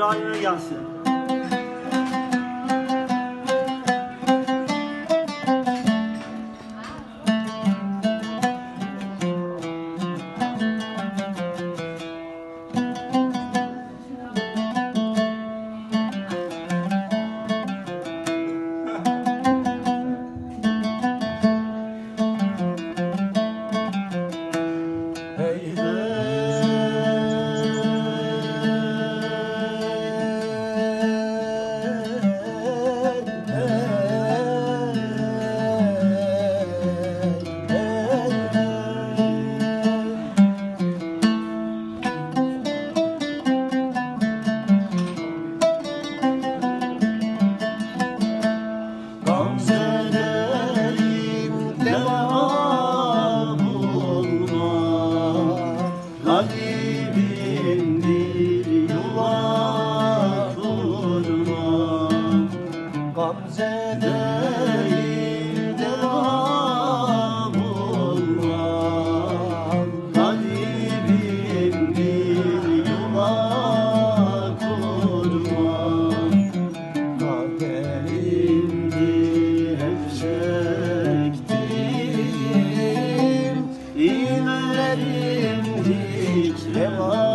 İbrahim'e gelsin. Gamzelerim devam olmaz Kalbim bir yuva kurmaz Kaderimdi hep çektim İnlerim hiç reva